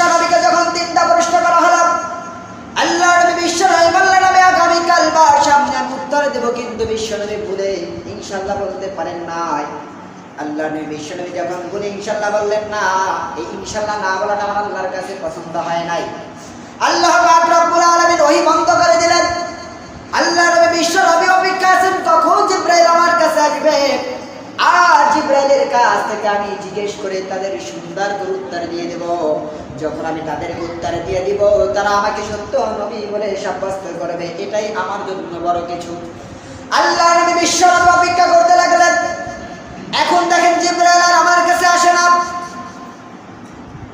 বিশ্ব যখন তিনটা প্রশ্ন করা হলো আল্লাহ নবী বিশ্ব নবী বললেন, আমি আগামীকাল বা সামনে আমি উত্তর দেব, কিন্তু বিশ্ব নবী ভুলে ইনশাল্লাহ বলতে পারেন নাই। আল্লাহ নবী বিশ্ব যখন ভুলে ইনশাল্লাহ বললেন, না, এই ইনশাল্লাহ না বলাটা আমার আল্লাহর কাছে পছন্দ হয় নাই। আল্লাহ রব্বুল আলামিন ওহী বন্ধ করে দিলেন। আল্লাহ নবী বিশ্ব নবী অপেক্ষা আছেন, কখন জিব্রাইল আমার কাছে আসবে? আর জিব্রাইলের কাছ থেকে আমি জিজ্ঞেস করে তাদের সুন্দর করে উত্তর দিয়ে দেব। যখন আমি তাদের উত্তর দিয়ে দিব, তারা আমাকে সত্য নবী বলে সাব্যস্ত করবে। এটাই আমার জন্য বড় কিছু। আল্লাহ নবী বিশ্ব নবী অপেক্ষা করতে লাগলেন। এখন দেখেন জিব্রাইল আর আমার কাছে আসে না।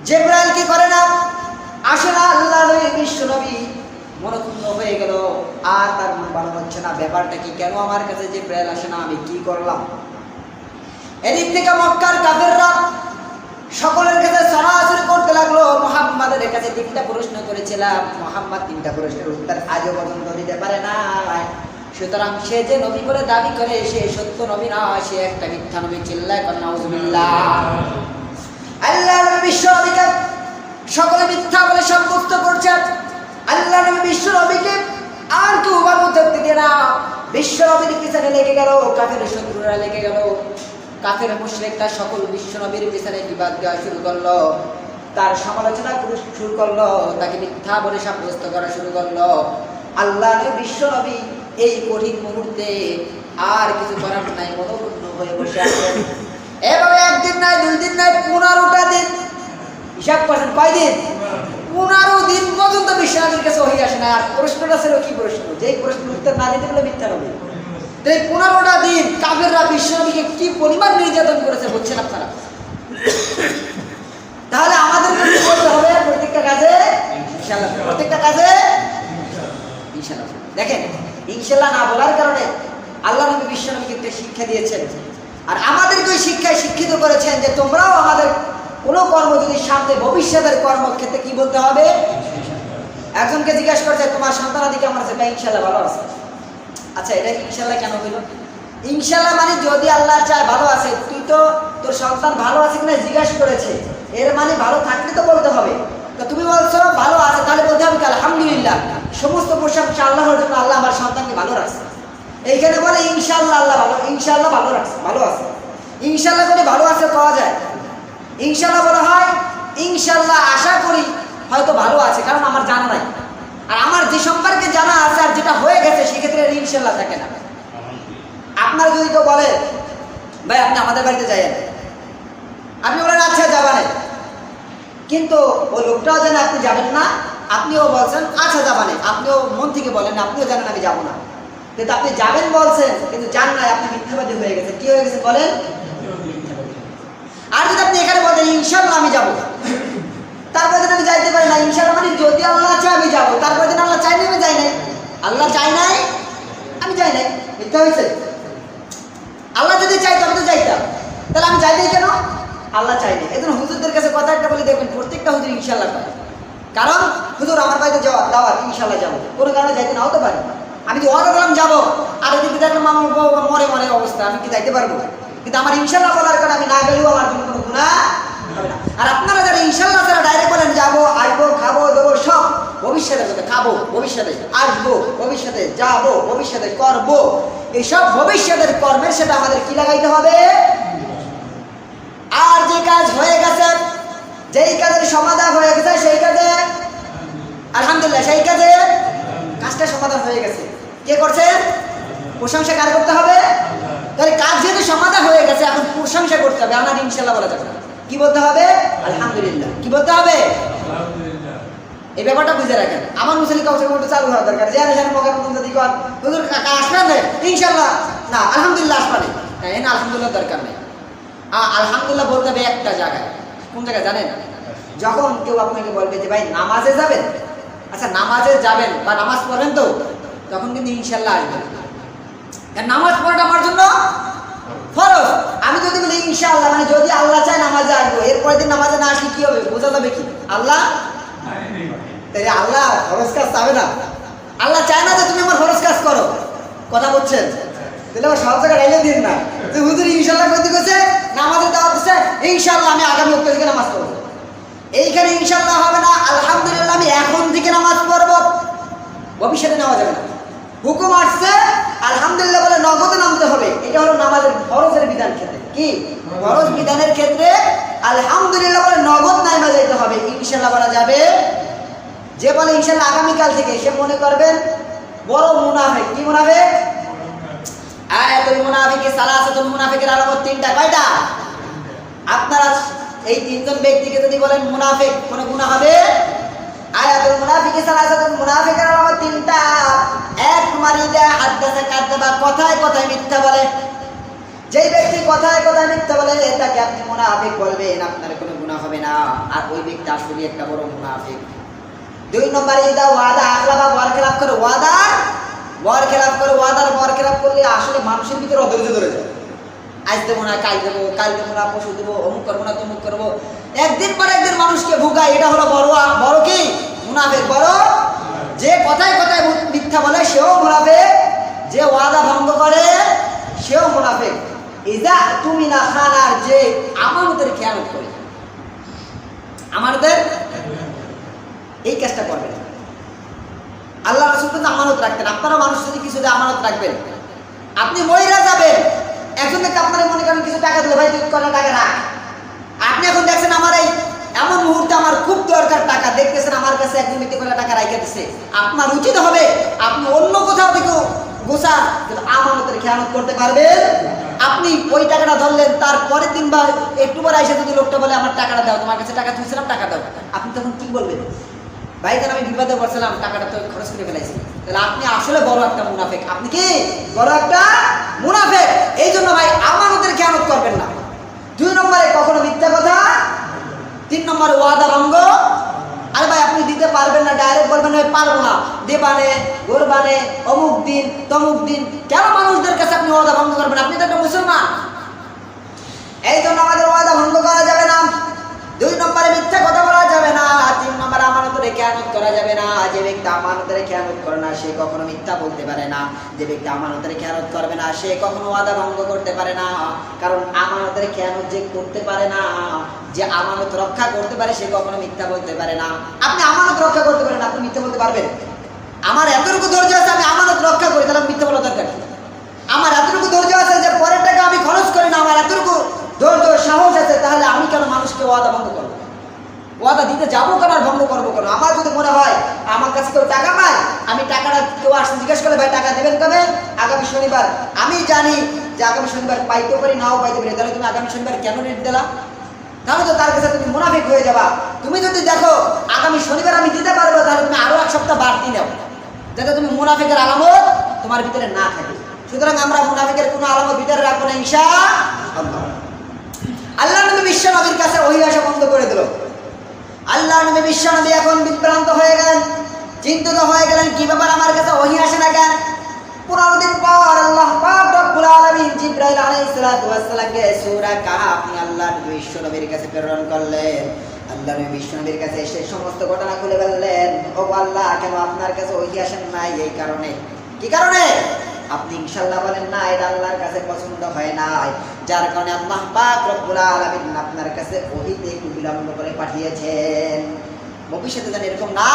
জিব্রাইল কি করে না? আসে না আল্লাহ নবী বিশ্ব নবী। মনক্ষুণ্ণ হয়ে গেল। আর তার মন ভালো হচ্ছে না। ব্যাপারটা কি? কেন আমার কাছে জিব্রাইল আসে না? আমি কি করলাম? এদিক থেকে মক্কার কাফেররা সকলের কাছে সরাসরি করতে লাগল, মোহাম্মদের কাছে তিনটা প্রশ্ন করেছিলাম। মোহাম্মদ তিনটা প্রশ্নের উত্তর আজও পর্যন্ত দিতে পারে না সুতরাং সে যে নবী বলে দাবি করে, সে সত্য নবী না, সে একটা মিথ্যা নবী চিল্লায় কন্যা আল্লাহ বিশ্ব নবীকে সকলে মিথ্যা বলে সাব্যস্ত করছেন আল্লাহ নবী বিশ্ব নবীকে আর কেউ উত্তর দিয়ে না। বিশ্ব নবীর পিছনে লেগে গেল, কাফের শত্রুরা লেগে গেল। কাফের মুশরিকটা সকল বিশ্ব নবীর পিছনে বিবাদ দেওয়া শুরু করল। তার সমালোচনা শুরু করল, তাকে মিথ্যা বলে সাব্যস্ত করা শুরু করল। আল্লাহ নবী বিশ্ব নবী, এই কঠিন মুহূর্তে আর কিছু করার নাই মনোপূর্ণ হয়ে বসে আছেন এভাবে একদিন নাই, দুই দিন নাই, পনেরোটা দিন, হিসাব করেন, কয়দিন? পনেরো দিন পর্যন্ত বিশ্বনাথের কাছে ওহি আসে না। আর প্রশ্নটা ছিল, কি প্রশ্ন? যে প্রশ্নের উত্তর না দিতে বলে মিথ্যা হবে তো এই পনেরোটা দিন পরিমাণ নির্যাতন করেছে বুঝছেন আপনারা। তাহলে আমাদের করতে হবে প্রত্যেকটা কাজে? প্রত্যেকটা কাজে? দেখেন, ইনশাআল্লাহ না বলার কারণে আল্লাহ নবী বিশ্বনবী কিন্তু শিক্ষা দিয়েছেন। আর আমাদেরকে ওই শিক্ষায় শিক্ষিত করেছেন যে তোমরাও আমাদের কোনো কর্ম যদি সামনে ভবিষ্যতের কর্মক্ষেত্রে কি বলতে হবে? একজনকে জিজ্ঞাসা করছে, তোমার সন্তানাদি কেমন আছে ইনশাল্লাহ ভালো আছে। আচ্ছা এটা ইনশাল্লাহ কেন হইল? ইনশাল্লাহ মানে যদি আল্লাহ চায় ভালো আছে, তুই তো তোর সন্তান ভালো আছে কিনা জিজ্ঞাসা করেছে। এর মানে ভালো থাকলে তো বলতে হবে। তো তুমি বলছো, ভালো আছে, তাহলে বলতে হবে আলহামদুলিল্লাহ। সমস্ত প্রশংসা আল্লাহর জন্য, আল্লাহ আমার সন্তানকে ভালো রাখছে। এইখানে বলে ইনশাল্লাহ, আল্লাহ ভালো, ইনশাল্লাহ ভালো রাখছে, ভালো আছে। ইনশাল্লাহ করে ভালো আছে পাওয়া যায়। ইনশাল্লাহ বলা হয়, ইনশাল্লাহ আশা করি হয়তো ভালো আছে, কারণ আমার জানা নাই। আর আমার যে সম্পর্কে জানা আছে আর যেটা হয়ে গেছে, সেক্ষেত্রে ইনশাল্লাহ থাকে না। আপনার যদি কেউ বলে, ভাই, আপনি আমাদের বাড়িতে যাইয়েন। আপনি বলেন আচ্ছা যাবানে কিন্তু ওই লোকটাও জানে আপনি যাবেন না। আপনিও বলছেন আচ্ছা যাবানে আপনিও মন থেকে বলেন আপনিও জানেন আমি যাব না। কিন্তু আপনি যাবেন বলছেন, কিন্তু জান নাই, আপনি মিথ্যাবাদী হয়ে গেছেন। কি হয়ে গেছে বলেন? আর যদি আপনি এখানে বলেন ইনশাল্লাহ আমি যাব। তারপরে যদি আমি যাইতে পারি না ইনশাল্লাহ মানে যদি আল্লাহ চায় আমি যাব। তারপরে দিন আল্লাহ চাই না আমি যাই নাই। আল্লাহ চাই নাই, আমি যাই নাই। মিথ্যা হয়েছে আল্লাহ যদি চাই তবে তো যাইতাম। তাহলে আমি যাই কেন? আল্লাহ চাই নাই এই জন্য হুজুরদের কাছে কথা একটা বলে দেখবেন প্রত্যেকটা হুজুর ইনশাল্লাহ করে। কারণ, হুজুর, আমার বাড়িতে যাওয়া দাওয়াত ইনশাল্লাহ যাব। কোনো কারণে যাইতে নাও তো পারি। আমি তো অর্ডার করলাম যাব। আর এদিকে দেখলাম আমার বাবা মরে মরে অবস্থা, আমি কি যাইতে পারব? কিন্তু আমার ইনশাল্লাহ বলার কারণে আমি না গেলেও আমার জন্য কোনো গুণা না। আর আপনারা যারা ইনশাল্লাহ যারা ডাইরেক্ট বলেন, যাব আসব খাব, দেবো, সব ভবিষ্যতে খাব, ভবিষ্যতে, আসব, ভবিষ্যতে, যাব, ভবিষ্যতে, করব। এইসব ভবিষ্যতের কর্মের সেটা আমাদের কি লাগাইতে হবে? আর যে কাজ হয়ে গেছে, যেই কাজের সমাধান হয়ে গেছে, সেই কাজে আলহামদুলিল্লাহ, সেই কাজে কাজটা সমাধান হয়ে গেছে। কে করছে? প্রশংসা কার করতে হবে? তাহলে কাজ যেহেতু সমাধান হয়ে গেছে, এখন প্রশংসা করতে হবে। আমার ইনশাল্লাহ বলা যাবে কি বলতে হবে? আলহামদুলিল্লাহ। কি বলতে হবে? এই ব্যাপারটা বুঝে রাখেন। আমার মুসলিম কাউকে একটু চালু হওয়া দরকার, যে জানেন মগার মতন যদি কর, হুজুর কাকা আসবেন না ইনশাল্লাহ না, আলহামদুলিল্লাহ আসবানে না এনে আলহামদুলিল্লাহ দরকার নেই। আলহামদুলিল্লাহ বলতে হবে একটা জায়গায়। কোন জায়গায়, জানেন? যখন কেউ আপনাকে বলবে যে, ভাই, নামাজে যাবেন? আচ্ছা নামাজে যাবেন বা নামাজ পড়েন তো, তখন কিন্তু ইনশাল্লাহ আসবেন কারণ নামাজ পড়াটা আমার জন্য ফরজ। আমি যদি বলি, ইনশাআল্লাহ মানে যদি আল্লাহ চায় নামাজে আসব, এরপরের দিন নামাজে না আসলে কি হবে? বোঝা যাবে কি? আল্লাহ তাই আল্লাহ হরস কাজ চাবে না। আল্লাহ চায় না যে তুমি আমার হরস কাজ করো। কথা বলছেন? তাহলে আমার সব জায়গায় রেলে দিন না। যে হুজুর ইনশাল্লাহ করতে করছে না আমাদের দাওয়া দিচ্ছে ইনশাল্লাহ আমি আগামী উত্তর থেকে নামাজ পড়ব। এইখানে ইনশাল্লাহ হবে না, আলহামদুলিল্লাহ আমি এখন থেকে নামাজ পড়ব। ভবিষ্যতে নেওয়া যাবে না। হুকুম আসছে, আলহামদুলিল্লাহ বলে নগদে নামতে হবে। এটা হলো নামাজের খরচের বিধান ক্ষেত্রে। কি? খরচ বিধানের ক্ষেত্রে আলহামদুলিল্লাহ বলে নগদ নামা যেতে হবে। ইনশাল্লাহ করা যাবে যে বলে ইনশাল্লাহ আগামীকাল থেকে সে মনে করবেন বড় মুনাফেক। কি মুনাফেক? আয়াতুল মুনাফিকি, সালাসাতুল মুনাফিকের আলামত তিনটা। কয়টা? আপনারা এই তিনজন ব্যক্তিকে যদি বলেন মুনাফিক, কোন গুনাহ হবে? আয়াতুল মুনাফিকি, সালাসাতুল মুনাফিকের আলামত তিনটা। এক মারিদা হাদ্দাসা কাদ্দাবা কথায় কথায় মিথ্যা বলে। যেই ব্যক্তি কথায় কথায় মিথ্যা বলে, তাকে আপনি মুনাফিক বলবেন, আপনার কোনো গুনাহ হবে না। আর ওই ব্যক্তি আসলে একটা বড় মুনাফিক। দুই নম্বরে ইদা ওয়াদা আখলাবা বর খেলাপ করে। ওয়াদা বর খেলাপ করে ওয়াদার বর খেলাপ করলে আসলে মানুষের ভিতরে অধৈর্য ধরে যায়। আজ দেবো না, কাল দেবো কাল দেবো না পশু দেবো, অমুক করব না, তমুক করব। একদিন পর একদিন মানুষকে ভুগায়, এটা হলো বড় বড় কি? মুনাফেক। বড়? যে কথায় কথায় মিথ্যা বলে, সেও মুনাফেক। যে ওয়াদা ভঙ্গ করে, সেও মুনাফেক। ইজা তুমি না খানার যে আমানতের খেয়াল করে। আমানতের এই কাজটা করবেন। আল্লাহ রসুল কিন্তু আমানত রাখতেন। আপনারা মানুষ যদি কিছু আমানত রাখবেন। আপনি মহিলা যাবেন, একজন ব্যক্তি আপনারা মনে করেন কিছু টাকা দিলে, ভাই, তুই কটা টাকা রাখ? আপনি এখন দেখছেন আমার এই এমন মুহূর্তে আমার খুব দরকার টাকা। দেখতেছেন আমার কাছে একজন ব্যক্তি কটা টাকা রাখে দিচ্ছে আপনার উচিত হবে আপনি অন্য কোথাও থেকে গোসা কিন্তু আমানতের খেয়ানত করতে পারবেন। আপনি ওই টাকাটা ধরলেন, তার পরের দিন বা একটু পরে এসে যদি লোকটা বলে, আমার টাকাটা দাও, তোমার কাছে টাকা তুলছিলাম, টাকা দাও। আপনি তখন কি বলবেন? ভাই তাহলে আমি বিপদে পড়ছিলাম? টাকাটা তো খরচ করে ফেলাইছি। তাহলে আপনি আসলে বড় একটা মুনাফেক। আপনি কি বড় একটা মুনাফেক? এই জন্য ভাই, আমানতের খেয়ানত করবেন না। দুই নম্বরে কখনো মিথ্যা কথা, তিন নম্বরে ওয়াদা ভঙ্গ। আরে ভাই, আপনি দিতে পারবেন না ডাইরেক্ট বলবেন ভাই পারব না। দেবানে, গোরবানে, অমুক দিন, তমুক দিন, কেন মানুষদের কাছে আপনি ওয়াদা ভঙ্গ করবেন? আপনি তো একটা মুসলমান। এই জন্য আমাদের ওয়াদা ভঙ্গ করা যাবে না। দুই নম্বরে মিথ্যা কথা আমানতের খেয়ানত করা যাবে না। যে ব্যক্তি আমানতের খেয়ানত করে না, সে কখনো মিথ্যা বলতে পারে না। যে ব্যক্তি আমানতের খেয়ানত করবে না, সে কখনো ওয়াদা ভঙ্গ করতে পারে না। কারণ আমানতের খেয়ানত যে করতে পারে না, যে আমানত রক্ষা করতে পারে, সে কখনো মিথ্যা বলতে পারে না। আপনি আমানত রক্ষা করতে পারেন আপনি মিথ্যা বলতে পারবেন? আমার এতটুকু ধৈর্য আছে, আমি আমানত রক্ষা করি, তাহলে মিথ্যা বলা দরকার কি? আমার এতটুকু ধৈর্য আছে যে পরের টাকা আমি খরচ করি না আমার এতটুকু ধৈর্য সাহস আছে তাহলে আমি কেন মানুষকে ওয়াদা ভঙ্গ করব ওয়াদা দিতে যাব কেন আর ভঙ্গ করব কেন? আমার যদি মনে হয় আমার কাছে কেউ টাকা পায়, আমি টাকাটা কেউ আসলে জিজ্ঞেস করলে, ভাই, টাকা দেবেন কবে? আগামী শনিবার। আমি জানি যে আগামী শনিবার পাইতে পারি, নাও পাইতে পারি। তাহলে তুমি আগামী শনিবার কেন রেট দিলা? তাহলে তো তার কাছে তুমি মুনাফিক হয়ে যাবা। তুমি যদি দেখো আগামী শনিবার আমি দিতে পারব, তাহলে তুমি আরও এক সপ্তাহ বাড়তি নাও। যাতে তুমি মুনাফিকের আলামত তোমার ভিতরে না থাকে। সুতরাং আমরা মুনাফিকের কোনো আলামত ভিতরে রাখব না, ইনশা আল্লাহ। নবী বিশ্ব নবীর কাছে ওই আসা বন্ধ করে দিল। আল্লাহ নবী বিশ্ব নবী এখন বিভ্রান্ত হয়ে গেলেন, চিন্তিত হয়ে গেলেন, কি ব্যাপার আমার কাছে ওহি আসে না কেন? পনেরো দিন পর আল্লাহ আল্লাহ নবী বিশ্ব কাছে প্রেরণ করলেন। আল্লাহ নবী বিশ্ব কাছে সমস্ত ঘটনা খুলে ও আল্লাহ, কেন আপনার কাছে ওহি নাই? এই কারণে। কি কারণে? আপনি ইনশাল্লাহ বলেন, না, এটা আল্লাহর কাছে পছন্দ হয় নাই। যার কারণে আল্লাহ পাক রব্বুল আলামিন আপনার কাছে ওহিতে একটু বিলম্ব করে পাঠিয়েছেন। ভবিষ্যতে যেন এরকম না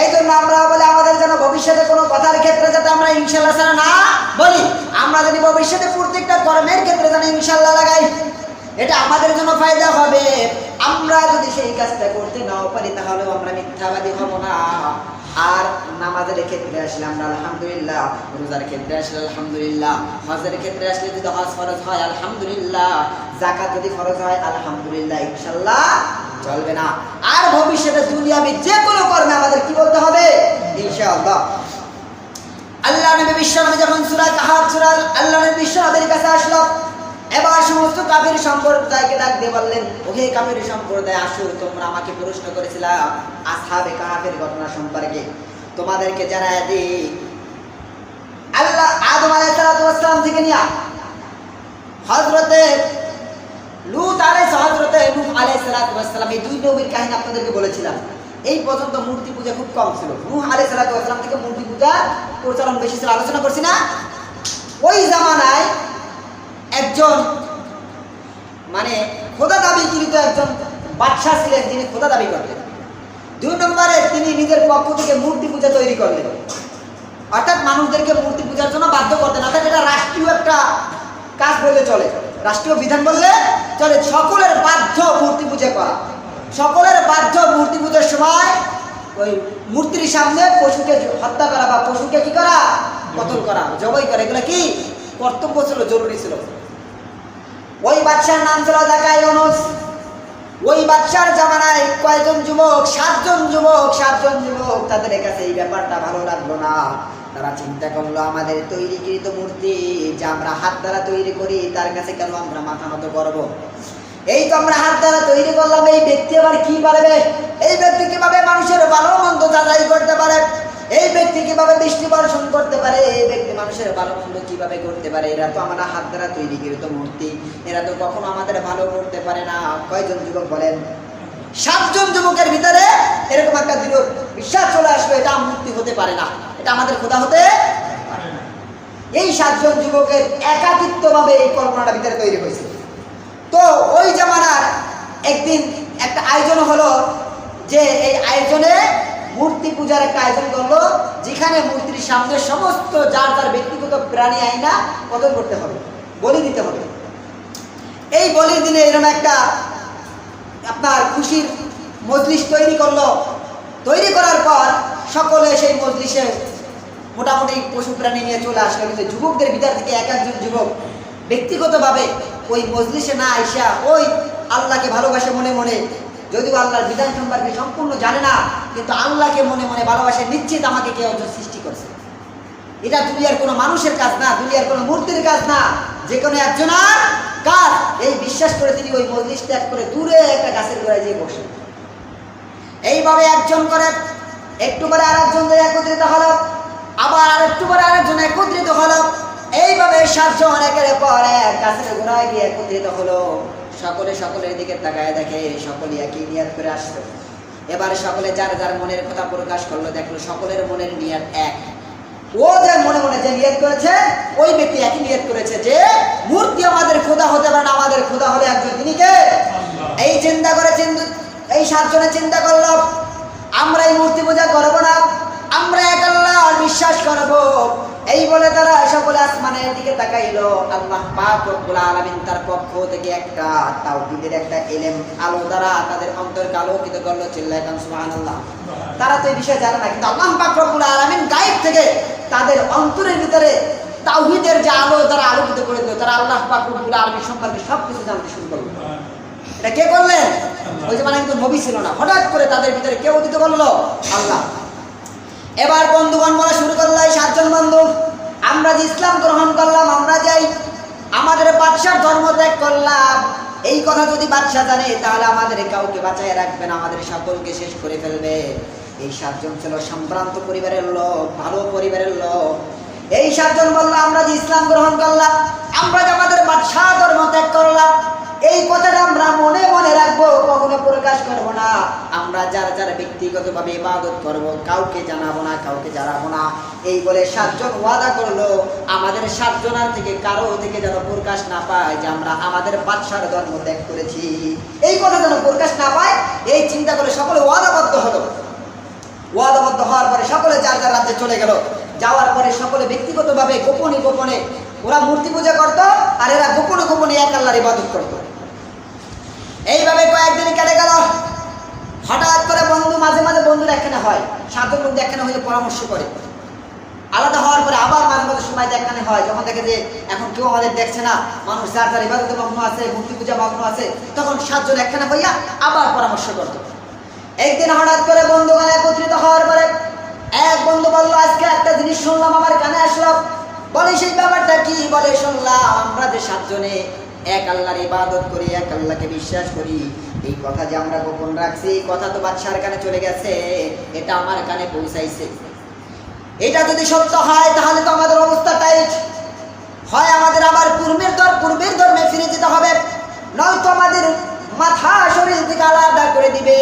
এই জন্য আমরা বলে, আমাদের যেন ভবিষ্যতে কোনো কথার ক্ষেত্রে যাতে আমরা ইনশাল্লাহ ছাড়া না বলি। আমরা যদি ভবিষ্যতে প্রত্যেকটা কর্মের ক্ষেত্রে যেন ইনশাল্লাহ লাগাই, এটা আমাদের জন্য ফায়দা হবে। আমরা যদি সেই কাজটা করতে নাও পারি, তাহলেও আমরা মিথ্যাবাদী হব না। আর নামাজের ক্ষেত্রে আসলে আমরা আলহামদুলিল্লাহ, রোজার ক্ষেত্রে আসলে আলহামদুলিল্লাহ, হজের ক্ষেত্রে আসলে যদি হজ ফরজ হয়, আলহামদুলিল্লাহ জাকাত যদি ফরজ হয়, আলহামদুলিল্লাহ ইনশাল্লাহ চলবে না। আর ভবিষ্যতে দুনিয়াবি যে কোনো কর্মে আমাদের কি বলতে হবে? ইনশাআল্লাহ। আল্লাহ নবী বিশ্ব নবী যখন সূরা কাহাফ সূরা আল্লাহ নবী বিশ্ব নবীর কাছে আসলো এবার সমস্ত কাফির সম্প্রদায়কে ডাক দিয়ে বললেন, ওহে কাফির সম্প্রদায়, আসো, তোমরা আমাকে প্রশ্ন করেছিলা আসহাবে কাহাফের ঘটনা সম্পর্কে। তোমাদেরকে জানায় দিই, আল্লাহ আদম আলাইহিস সালাম থেকে নিয়া হযরতে লুত আলাইহিস, হযরতে নূহ আলাইহিস সালাম, এই দুই নবীর কাহিনী আপনাদেরকে বলেছিলাম। এই পর্যন্ত মূর্তি পূজা খুব কম ছিল। নূহ আলাইহিস সালাম থেকে মূর্তি পূজা প্রচলন বেশি ছিল, আলোচনা করছি না। ওই জামানায় একজন মানে খোদা দাবিকৃত একজন বাদশাহ ছিলেন, যিনি খোদা দাবি করতেন দুই নম্বরে তিনি নিজের পক্ষ থেকে মূর্তি পূজা তৈরি করলেন। অর্থাৎ মানুষদেরকে মূর্তি পূজার জন্য বাধ্য করতেন অর্থাৎ এটা রাষ্ট্রীয় একটা কাজ বললে চলে। রাষ্ট্রীয় বিধান বললে চলে, সকলের বাধ্য মূর্তি পূজা করা। সকলের বাধ্য মূর্তি পূজার সময় ওই মূর্তির সামনে পশুকে হত্যা করা বা পশুকে কি করা? কতল করা। জবাই করা, এগুলো কি? কর্তব্য ছিল, জরুরি ছিল। ওই বাচ্চার নাম ছিল দেখায় ইউনুস ওই বাচ্চার জামানায় কয়জন যুবক, সাতজন যুবক সাতজন যুবক, তাদের কাছে এই ব্যাপারটা ভালো লাগল না। তারা চিন্তা করল, আমাদের তৈরিকৃত মূর্তি যা আমরা হাত দ্বারা তৈরি করি, তার কাছে কেন আমরা মাথা নত করব? এই তো আমরা হাত দ্বারা তৈরি করলাম, এই ব্যক্তি আবার কি পারবে? এই ব্যক্তি কীভাবে মানুষের ভালো মন্দ যাচাই করতে পারে এই ব্যক্তি কীভাবে বৃষ্টি বর্ষণ করতে পারে, এই ব্যক্তি মানুষের ভালো মন্দ কীভাবে করতে পারে? এরা তো আমরা হাত দ্বারা তৈরি কৃত মূর্তি। এরা তো কখনো আমাদের ভালো করতে পারে না। কয়জন যুবক বলেন? সাতজন যুবকের ভিতরে এরকম একটা দৃঢ় বিশ্বাস চলে আসবে, এটা মূর্তি হতে পারে না। এটা আমাদের খোদা হতে। এই সাতজন যুবকের একাকিত্বভাবে এই কল্পনাটা ভিতরে তৈরি হয়েছে। তো ওই জামানার একদিন একটা আয়োজন হলো যে এই আয়োজনে মূর্তি পূজার একটা আয়োজন করল, যেখানে মূর্তির সামনে সমস্ত যার যার ব্যক্তিগত প্রাণী আইনা কদর করতে হবে, বলি দিতে হবে। এই বলির দিনে এরকম একটা আপনার খুশির মজলিস তৈরি করল। তৈরি করার পর সকলে সেই মজলিসে মোটামুটি পশু প্রাণী নিয়ে চলে আসলো, কিন্তু যুবকদের ভিতর থেকে এক একজন যুবক ব্যক্তিগতভাবে ওই মজলিসে না আইসা ওই আল্লাহকে ভালোবাসে মনে মনে যদিও আল্লাহর বিধান সম্পর্কে সম্পূর্ণ জানে না, কিন্তু আল্লাহকে মনে মনে ভালোবাসে, নিশ্চিত আমাকে কেউ একজন সৃষ্টি করছে। এটা দুনিয়ার কোনো মানুষের কাজ না, দুনিয়ার কোনো মূর্তির কাজ না। যে কোনো একজনের কাজ। এই বিশ্বাস করে তিনি ওই মজলিস ত্যাগ করে দূরে একটা গাছের গোড়ায় যেয়ে বসে। এইভাবে একজন করে, একটু পরে আরেকজন একত্রিত হলো, আবার আরেকটু পরে আরেকজন একত্রিত হলো। এইভাবে সাতজন একের পর গাছের গোড়ায় গিয়ে একত্রিত হলো। সকলে সকলের দিকে তাকায় দেখে সকলে একই নিয়াত করে আসলো এবার সকলে যার যার মনের কথা প্রকাশ করল দেখল সকলের মনের নিয়াত এক। ও যে মনে মনে যে নিয়ত করেছে ওই ব্যক্তি একই নিয়ত করেছে যে মূর্তি আমাদের খোদা হতে পারে না আমাদের খোদা হলে একজন তিনি কে? এই চিন্তা করে চিন্তা এই সাতজনে চিন্তা করল আমরা এই মূর্তি পূজা করব না আমরা এক আল্লাহর বিশ্বাস করব। এই বলে তারা সকলে আসমানের দিকে তাকাইলো। আল্লাহ পাক রব্বুল আলামিন তার পক্ষ থেকে একটা তাওহীদের একটা এলেম আলো দ্বারা তাদের অন্তরকে আলোকিত করল চিল্লায় কান সুবহানাল্লাহ। তারা তো এই বিষয়ে জানে না কিন্তু আল্লাহ পাক রব্বুল আলামিন গায়েব থেকে তাদের অন্তরের ভিতরে তাওহীদের যে আলো দ্বারা আলোকিত করে দিল তারা আল্লাহ পাক রব্বুল আলামিন সম্পর্কে সব কিছু জানতে শুরু করল। এটা কে করলেন? ওই যে মানে কিন্তু নবী ছিল না। হঠাৎ করে তাদের ভিতরে কে উদিত করল? আল্লাহ। এবার বন্ধুগণ বলা শুরু করল এই সাতজন বন্ধু। আমরা যে ইসলাম গ্রহণ করলাম, আমরা যাই আমাদের বাদশার ধর্ম ত্যাগ করলাম, এই কথা যদি বাদশা জানে, তাহলে আমাদের কাউকে বাঁচায় রাখবে না, আমাদের সকলকে শেষ করে ফেলবে। এই সাতজন ছিল সম্ভ্রান্ত পরিবারের লোক, ভালো পরিবারের লোক। এই সাতজন বলল, আমরা যে ইসলাম গ্রহণ করলাম, আমরা যে আমাদের বাদশাহ ধর্ম ত্যাগ করলাম, এই কথাটা আমরা মনে মনে রাখব, কখনো প্রকাশ করব না। আমরা যার যার ব্যক্তিগতভাবে ইবাদত করব, কাউকে জানাব না, কাউকে জানাব না। এই বলে সাতজন ওয়াদা করল, আমাদের সাতজনার থেকে কারও থেকে যেন প্রকাশ না পায় যে আমরা আমাদের বাদশার ধর্ম ত্যাগ করেছি। এই কথা যেন প্রকাশ না পায়, এই চিন্তা করে সকলে ওয়াদাবদ্ধ হলো। ওয়াদাবদ্ধ হওয়ার পরে সকলে যার যার রাজ্যে চলে গেল। যাওয়ার পরে সকলে ব্যক্তিগতভাবে গোপনে গোপনে ওরা মূর্তি পূজা করতো আর এরা গোপনে গোপনে এক আল্লাহর ইবাদত করতো। এইভাবে কয়েকদিন কেটে গেল হঠাৎ করে বন্ধু মাঝে মাঝে বন্ধুরা এখানে হয়। সাতজন বন্ধু এখানে হয়ে পরামর্শ করে। আলাদা হওয়ার পরে আবার মাঝে মাঝে সময় এখানে হয়। যখন দেখে যে এখন কেউ আমাদের দেখছে না, মানুষ যার যার ইবাদতে মগ্ন আছে মূর্তি পূজা মগ্ন আছে, তখন সাতজন একখানে হইয়া আবার পরামর্শ করতো। একদিন হঠাৎ করে বন্ধুগণ একত্রিত হওয়ার পরে এক বন্ধু বলল, আজকে একটা জিনিস শুনলাম আমার কানে আসলাম বলে, সেই ব্যাপারটা কি? বলে, শুনলাম আমরা যে সাতজনে এক আল্লাহর ইবাদত করি, এক আল্লাহকে বিশ্বাস করি। এই কথা যে আমরা গোপন রাখছি, এই কথা তো বাদশার কানে চলে গেছে, এটা আমার কানে পৌঁছাইছে। এটা যদি সত্য হয়, তাহলে তো আমাদের অবস্থা টাইট হয় আমাদের আবার পূর্বের ধর পূর্বের ধর্মে ফিরে যেতে হবে। নয়তো আমাদের মাথা শরীর থেকে আলাদা করে দিবে।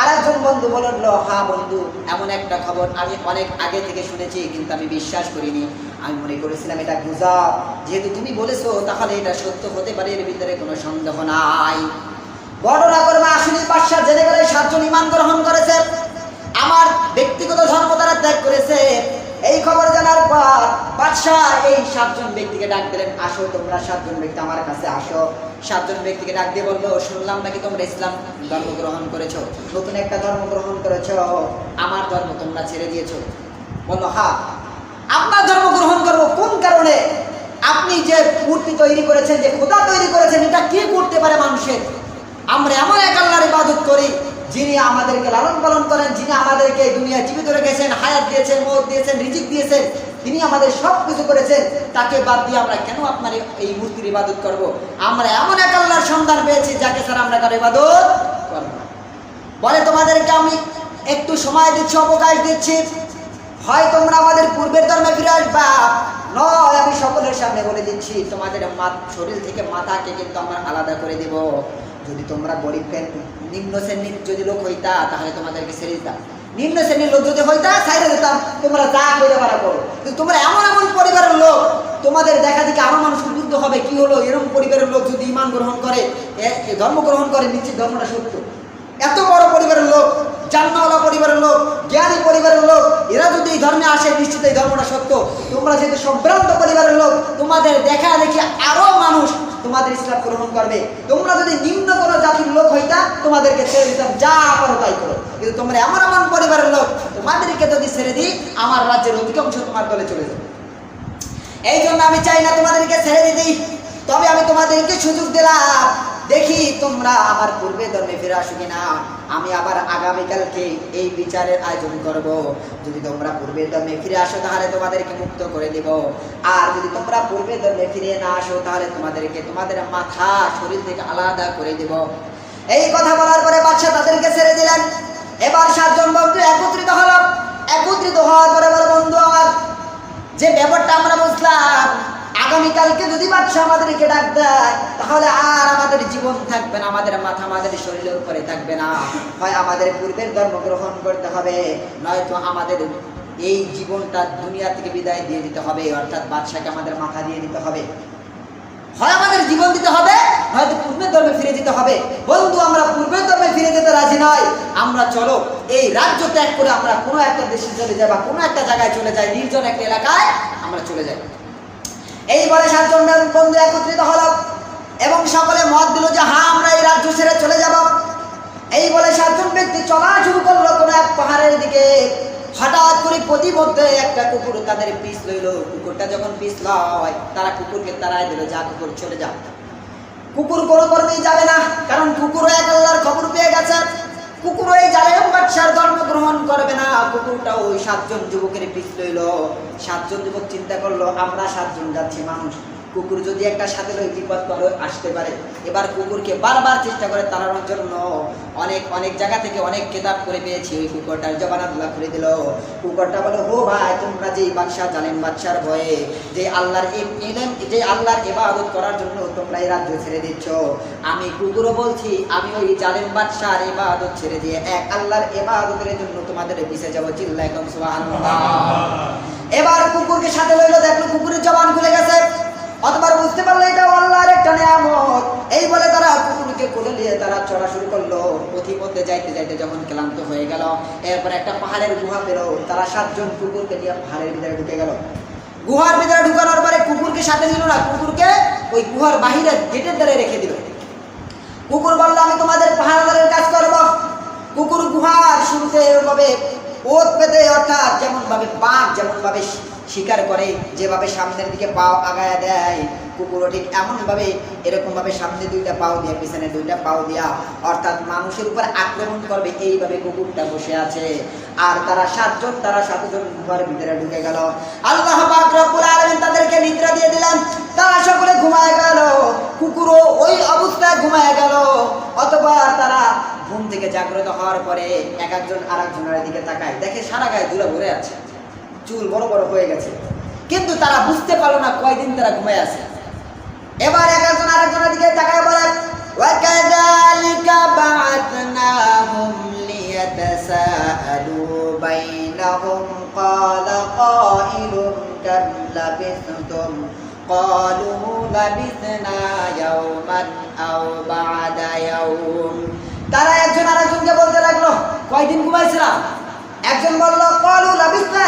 আর একজন বন্ধু বলল, হা বন্ধু, এমন একটা খবর আমি অনেক আগে থেকে শুনেছি, কিন্তু আমি বিশ্বাস করিনি। আমি মনে করেছিলাম এটা গুজব। যেহেতু তুমি বলেছ, তাহলে এটা সত্য হতে পারে, এর ভিতরে কোনো সন্দেহ নাই। ঘটনাক্রমে আশুলি পাশা জেনে গেলে সাতজন ইমান গ্রহণ করেছে। আমার ব্যক্তিগত ধর্ম তারা ত্যাগ করেছে। এই খবর জানার পর বাদশাহ এই সাতজন ব্যক্তিকে ডাক দিলেন, আসো, তোমরা সাতজন ব্যক্তি আমার কাছে আসো। সাতজন ব্যক্তিকে ডাক দিয়ে বলল, শুনলাম নাকি তোমরা ইসলাম ধর্ম গ্রহণ করেছ? নতুন একটা ধর্ম গ্রহণ করেছ? আমার ধর্ম তোমরা ছেড়ে দিয়েছ। বলল, হা আপনার ধর্ম গ্রহণ করব কোন কারণে? আপনি যে মূর্তি তৈরি করেছেন, যে খোদা তৈরি করেছেন, এটা কি করতে পারে মানুষের? আমরা এমন এক আল্লাহর ইবাদত করি, যিনি আমাদেরকে লালন পালন করেন, যিনি আমাদেরকে এই দুনিয়ায় জীবিত রেখেছেন, হায়াত দিয়েছেন মত দিয়েছেন, রিজিক দিয়েছেন, তিনি আমাদের সব কিছু করেছেন, তাকে বাদ দিয়ে আমরা কেন আপনার এই- মূর্তির ইবাদত করব? আমরা এমন এক আল্লাহর সন্ধান পেয়েছি, যাকে স্যার আমরা কারও ইবাদত করব না। বলে, তোমাদেরকে আমি একটু সময় দিচ্ছি, অবকাশ দিচ্ছি। হয় তোমরা আমাদের পূর্বের ধর্মে ফিরে আসবা, নয়, আমি সকলের সামনে বলে দিচ্ছি, তোমাদের শরীর থেকে মাথাকে কিন্তু আমরা আলাদা করে দিব। যদি তোমরা গরিব নিম্ন শ্রেণির যদি লোক হইতা, তাহলে তোমাদেরকে ছেড়ে দিতাম। নিম্ন শ্রেণির লোক যদি হইতা ছাইড়ে দিতাম। তোমরা যা করে পারা করো। কিন্তু তোমরা এমন এমন পরিবারের লোক, তোমাদের দেখা দেখি আরও মানুষ উদ্বুদ্ধ হবে, কি হলো? এরকম পরিবারের লোক যদি ইমান গ্রহণ করে ধর্ম গ্রহণ করে, নিশ্চিত ধর্মটা সত্য। এত বড় পরিবারের লোক জান্নাওয়ালা পরিবারের লোক, জ্ঞানী পরিবারের লোক, এরা যদি এই ধর্মে আসে, নিশ্চিত এই ধর্মটা সত্য। তোমরা যেহেতু সম্ভ্রান্ত পরিবারের লোক, তোমাদের দেখা দেখি আরও মানুষ তোমাদের ইসলাম গ্রহণ করবে। তোমরা যদি নিম্ন কোনো জাতির লোক হইতা, তোমাদেরকে ছেড়ে দিতাম, যা করো তাই করো। কিন্তু তোমরা এমন এমন পরিবারের লোক, তোমাদেরকে যদি ছেড়ে দিই, আমার রাজ্যের অধিকাংশ তোমার দলে চলে যাবে। এই জন্য আমি চাই না তোমাদেরকে ছেড়ে দিতেই। তবে আমি তোমাদেরকে সুযোগ দিলাম। দেখি তোমরা আমার পূর্বে ধর্মে ফিরে আসো কিনা। আমি আবার আগামীকালকে এই বিচারের আয়োজন করব। যদি তোমরা পূর্বের ধর্মে ফিরে আসো, তাহলে তোমাদেরকে মুক্ত করে দেব। আর যদি তোমরা পূর্বের ধর্মে ফিরে না আসো, তাহলে তোমাদেরকে তোমাদের মাথা শরীর থেকে আলাদা করে দেব। এই কথা বলার পরে বাদশাহ তাদেরকে ছেড়ে দিলেন। এবার সাতজন বন্ধু একত্রিত হলো একত্রিত হওয়ার পরে বলে, বন্ধু আমার, যে ব্যাপারটা আমরা বুঝলাম আগামীকালকে যদি বাদশাহ আমাদেরকে ডাক দেয়, তাহলে আর আমাদের জীবন থাকবে না, আমাদের মাথা আমাদের শরীরের উপরে থাকবে না। হয় আমাদের পূর্বের ধর্ম গ্রহণ করতে হবে, নয়তো আমাদের এই জীবনটা দুনিয়া থেকে বিদায় দিয়ে দিতে হবে, অর্থাৎ বাদশাকে আমাদের মাথা দিয়ে দিতে হবে। হয় আমাদের জীবন দিতে হবে হয়তো পূর্বের ধর্মে ফিরে যেতে হবে। বন্ধু, আমরা পূর্বের ধর্মে ফিরে যেতে রাজি নয় আমরা চলো, এই রাজ্য ত্যাগ করে আমরা কোনো একটা দেশে চলে যাই বা কোনো একটা জায়গায় চলে যাই, নির্জন একটা এলাকায় আমরা চলে যাই। এই বলে সাতজন বন্ধু একত্রিত হলো এবং সকলে মত দিল যে হা আমরা এই রাজ্য ছেড়ে চলে যাব। এই বলে সাতজন ব্যক্তি চলা শুরু করল কোনো এক পাহাড়ের দিকে। হঠাৎ করে প্রতিমধ্যে একটা কুকুর তাদের পিস লইল। কুকুরটা যখন পিস লয় তারা কুকুরকে তাড়াই দিল, যা কুকুর, চলে যা। কুকুর কোনো কর্মেই যাবে না, কারণ কুকুরও এক আল্লাহর খবর পেয়ে গেছে। কুকুর ওই জালেম বাদশার ধর্ম গ্রহণ করবে না। কুকুরটা ওই সাতজন যুবকের পিছ লইল। সাতজন যুবক চিন্তা করল, আমরা সাতজন যাচ্ছি মানুষ। কুকুর যদি একটা সাথে বিপদ করে আসতে পারে। এবার কুকুরকে বারবার চেষ্টা করে তাড়ানোর জন্য অনেক অনেক জায়গা থেকে অনেক কেতাব করে পেয়েছি ওই কুকুরটার জবানাতুল্লাহ করে দিল। কুকুরটা বলে হো ভাই তোমরা যে বাদশাহ জালেম বাদশার ভয়ে যে আল্লাহর যে আল্লাহর ইবাদত করার জন্য তোমরা এই রাজ্য ছেড়ে দিচ্ছ। আমি কুকুরও বলছি আমি ওই জালেম বাদশার ইবাদত ছেড়ে দিয়ে এক আল্লাহর ইবাদতের জন্য তোমাদের পিছে যাব। চিল্লাই কম সুবহানাল্লাহ। এবার কুকুরকে সাথে লইলো দেখল কুকুরের জবান খুলে গেছে। অতবার বুঝতে পারল এটা আল্লাহর একটা নিয়ামত। এই বলে তারা কুকুরকে কোলে নিয়ে তারা চড়া শুরু করল। পথিমধ্যে যাইতে যাইতে যখন ক্লান্ত হয়ে গেল, এরপর একটা পাহাড়ের গুহা পেল। তারা সাতজন কুকুরকে নিয়ে পাহাড়ের ভিতরে ঢুকে গেল। গুহার ভিতরে ঢুকানোর পরে কুকুরকে সাথে নিল না, কুকুরকে ওই গুহার বাহিরে গেটের দ্বারে রেখে দিল। কুকুর বলল, আমি তোমাদের পাহাড়ের কাজ করব। কুকুর গুহার শুরুতে এরকমভাবে ওত পেতে অর্থাৎ যেমন ভাবে বাঘ যেমন ভাবে শিকার করে, যেভাবে সামনের দিকে পাও আগায় দেয়, কুকুরও ঠিক এমনভাবে, এরকমভাবে সামনে দুইটা পাও দিয়ে, পিছনে দুইটা পাও দিয়া অর্থাৎ মানুষের উপর আক্রমণ করবে, এইভাবে কুকুরটা বসে আছে। আর তারা সাতজন তারা সাতজন গুহার ভিতরে ঢুকে গেল। আল্লাহ পাক তাদেরকে নিদ্রা দিয়ে দিলেন। তারা সকলে ঘুমায় গেল। কুকুরও ওই অবস্থায় ঘুমায় গেল। অতবার তারা ঘুম থেকে জাগ্রত হওয়ার পরে এক একজন আর একজনের দিকে তাকায় দেখে সারা গায়ে ধুলা ভরে আছে চুল বড় বড় হয়ে গেছে কিন্তু তারা বুঝতে পারলো না কয়দিন তারা ঘুমায় আছে এবার এক একজন আর একজনের দিকে তাকায় বলে وَكَذَلِكَ بَعَثْنَاهُمْ لِيَتَسَاءَلُوا بَيْنَهُمْ قَالَ قَائِلٌ كَمْ لَبِثْتُمْ قَالُوا لَبِثْنَا يَوْمًا কয়দিন ঘুমাইছিলাম? একজন বলল, কলু লাবিস্তা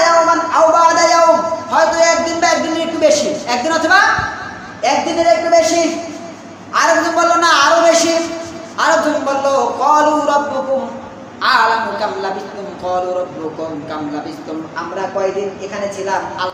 হয়তো একদিন বা একদিনের একটু বেশি। একদিন অথবা একদিনের একটু বেশি। আরেকজন বলল, না আরও বেশি। আরেকজন বলল, কলু রব্বুকুম আলাম কামলা বিস্তুম কলু রব্বুকুম কামলা বিস্তুম আমরা কয়দিন এখানে ছিলাম?